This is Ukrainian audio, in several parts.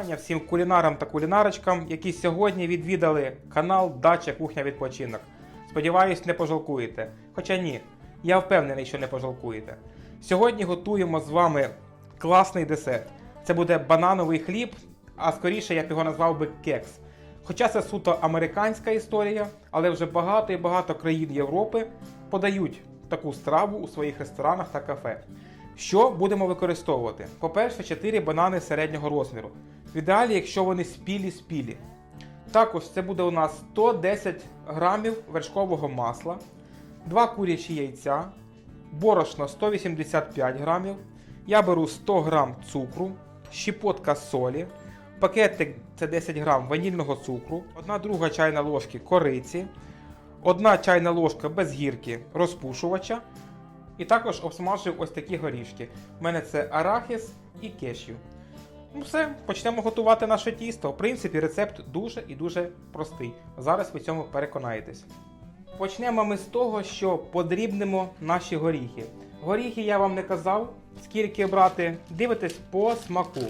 вітання всім кулінарам та кулінарочкам, які сьогодні відвідали канал Дача Кухня Відпочинок. Сподіваюсь, не пожалкуєте. Хоча ні, я впевнений, що не пожалкуєте. Сьогодні готуємо з вами класний десерт. Це буде банановий хліб, а скоріше я б його назвав би кекс. Хоча це суто американська історія, але вже багато і багато країн Європи подають таку страву у своїх ресторанах та кафе. Що будемо використовувати? По-перше, 4 банани середнього розміру. В ідеалі, якщо вони спілі-спілі. Також це буде у нас 110 грамів вершкового масла, 2 курячі яйця, борошно 185 грамів. Я беру 100 грам цукру, щепотка солі, пакетик це 10 грам ванільного цукру, 1 друга чайна ложки кориці, 1 чайна ложка без гірки розпушувача. І також обсмажив ось такі горішки. У мене це арахіс і кешю. Ну все, почнемо готувати наше тісто. В принципі, рецепт дуже і дуже простий. Зараз ви цьому переконаєтесь. Почнемо ми з того, що подрібнемо наші горіхи. Горіхи я вам не казав, скільки брати, дивитесь по смаку.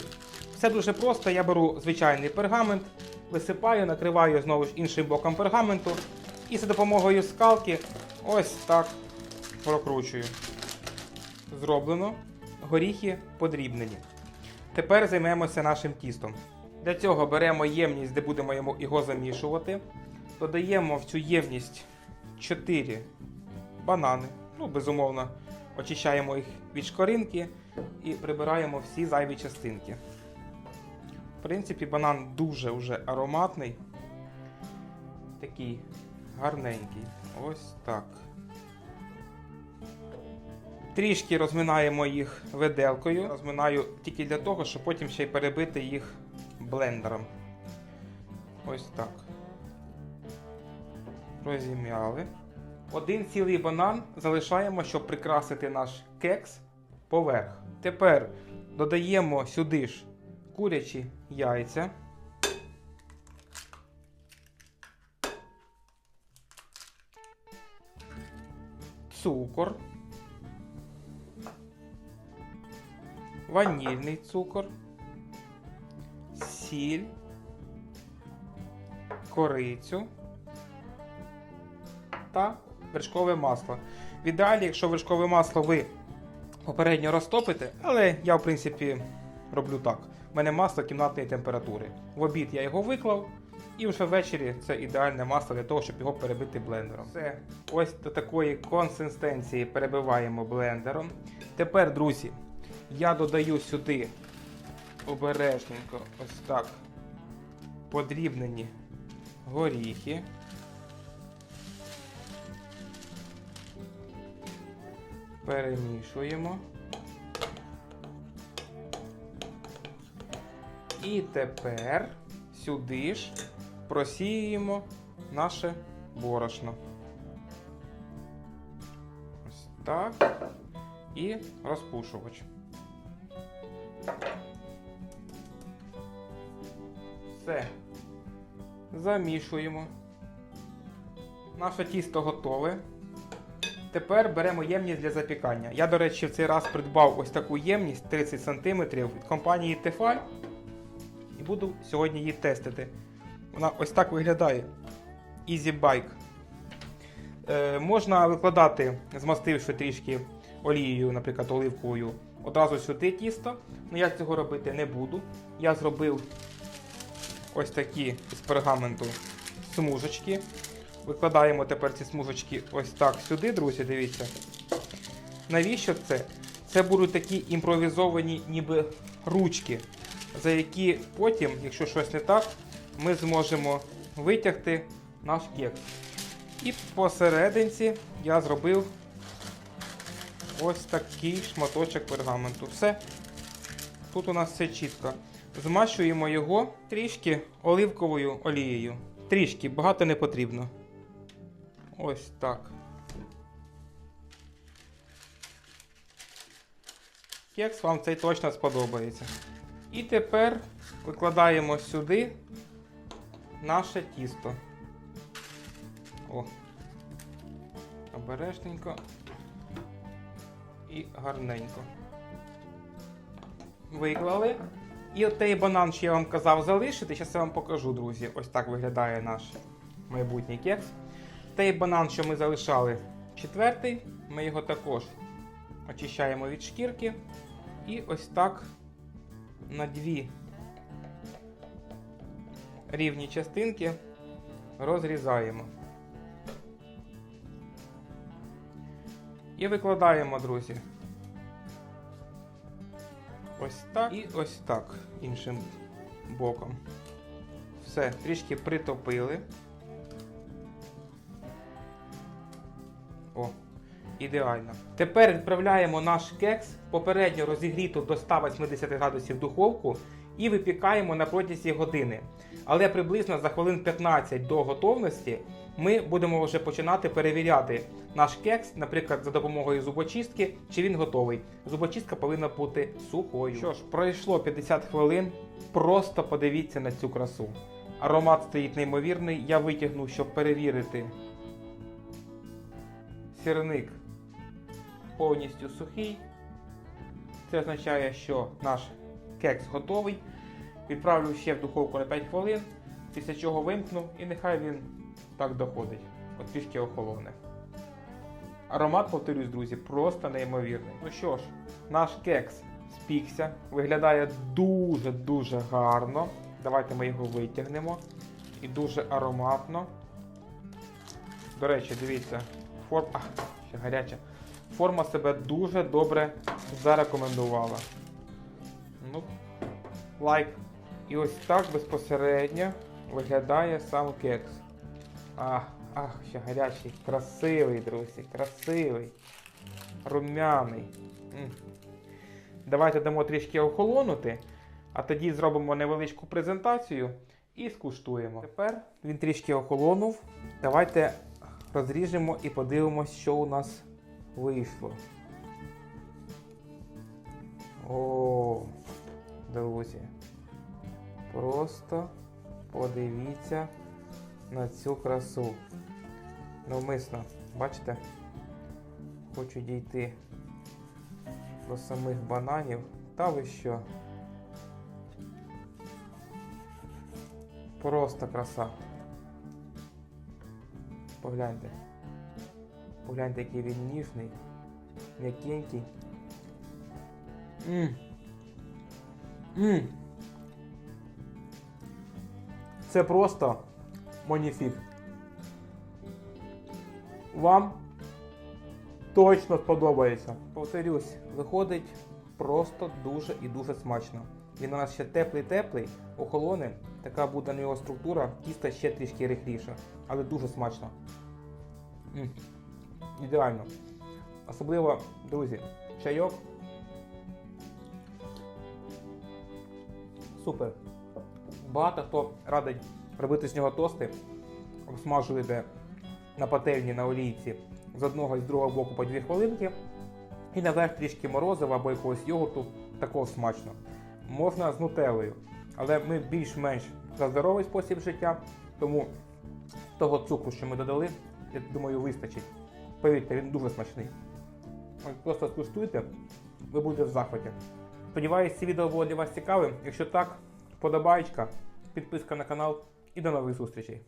Все дуже просто, я беру звичайний пергамент, висипаю, накриваю знову ж іншим боком пергаменту і за допомогою скалки ось так прокручую. Зроблено. Горіхи подрібнені. Тепер займемося нашим тістом. Для цього беремо ємність, де будемо його замішувати. Додаємо в цю ємність 4 банани. Ну, безумовно, очищаємо їх від шкоринки і прибираємо всі зайві частинки. В принципі, банан дуже вже ароматний. Такий гарненький. Ось так. Трішки розминаємо їх виделкою. Розминаю тільки для того, щоб потім ще й перебити їх блендером. Ось так. Розім'яли. Один цілий банан залишаємо, щоб прикрасити наш кекс поверх. Тепер додаємо сюди ж курячі яйця. Цукор. Ванільний цукор, сіль, корицю та вершкове масло. В ідеалі, якщо вершкове масло ви попередньо розтопите, але я, в принципі, роблю так. У мене масло кімнатної температури. В обід я його виклав, і вже ввечері це ідеальне масло для того, щоб його перебити блендером. Все, ось до такої консистенції перебиваємо блендером. Тепер, друзі, я додаю сюди обережненько ось так подрібнені горіхи. Перемішуємо. І тепер сюди ж просіюємо наше борошно. Ось так. І розпушувач. Все. Замішуємо. Наше тісто готове. Тепер беремо ємність для запікання. Я, до речі, в цей раз придбав ось таку ємність 30 см від компанії Tefal. І буду сьогодні її тестити. Вона ось так виглядає. Easy Bike. Е, можна викладати, змастивши трішки олією, наприклад, оливковою, одразу сюди тісто. Ну я цього робити не буду. Я зробив ось такі з пергаменту смужечки. Викладаємо тепер ці смужечки ось так сюди, друзі, дивіться. Навіщо це? Це будуть такі імпровізовані ніби ручки, за які потім, якщо щось не так, ми зможемо витягти наш кекс. І посерединці я зробив ось такий шматочок пергаменту. Все. Тут у нас все чітко. Змащуємо його трішки оливковою олією. Трішки, багато не потрібно. Ось так. Кекс вам цей точно сподобається. І тепер викладаємо сюди наше тісто. О. Обережненько і гарненько. Виклали. І от той банан, що я вам казав залишити, зараз я вам покажу, друзі. Ось так виглядає наш майбутній кекс. Той банан, що ми залишали четвертий, ми його також очищаємо від шкірки. І ось так на дві рівні частинки розрізаємо. І викладаємо, друзі. Ось так і ось так іншим боком. Все, трішки притопили. О, ідеально. Тепер відправляємо наш кекс попередньо розігріту до 180 градусів духовку і випікаємо на протязі години. Але приблизно за хвилин 15 до готовності ми будемо вже починати перевіряти наш кекс, наприклад, за допомогою зубочистки, чи він готовий. Зубочистка повинна бути сухою. Що ж, пройшло 50 хвилин. Просто подивіться на цю красу. Аромат стоїть неймовірний. Я витягну, щоб перевірити. Сірник повністю сухий. Це означає, що наш кекс готовий. Відправлю ще в духовку на 5 хвилин, після чого вимкну і нехай він так доходить. От трішки охолоне. Аромат, повторюсь, друзі, просто неймовірний. Ну що ж, наш кекс спікся, виглядає дуже-дуже гарно. Давайте ми його витягнемо. І дуже ароматно. До речі, дивіться, форма. Ще гаряча. Форма себе дуже добре зарекомендувала. Ну, лайк. І ось так безпосередньо виглядає сам кекс. Ах, ах, ще гарячий. Красивий, друзі, красивий. Румяний. Давайте дамо трішки охолонути, а тоді зробимо невеличку презентацію і скуштуємо. Тепер він трішки охолонув. Давайте розріжемо і подивимось, що у нас вийшло. О, друзі. Просто подивіться на цю красу. Навмисно, бачите? Хочу дійти до самих бананів. Та ви що? Просто краса. Погляньте. Погляньте, який він ніжний, м'якенький. Мм. Це просто маніфік. Вам точно сподобається. Повторюсь, виходить просто дуже і дуже смачно. Він у нас ще теплий-теплий, охолоне, така буде на його структура, тісто ще трішки рихліше, але дуже смачно. М. Ідеально. Особливо, друзі, чайок. Супер. Багато хто радить робити з нього тости, обсмажуєте на пательні на олійці з одного і з другого боку по 2 хвилинки. І наверх трішки морозива або якогось йогурту, такого смачно. Можна з нутеллою, але ми більш-менш за здоровий спосіб життя, тому того цукру, що ми додали, я думаю, вистачить. Повірте, він дуже смачний. Просто скуштуйте, ви будете в захваті. Сподіваюсь, це відео було для вас цікавим. Якщо так, подобаєчка, підписка на канал і до нових зустрічей.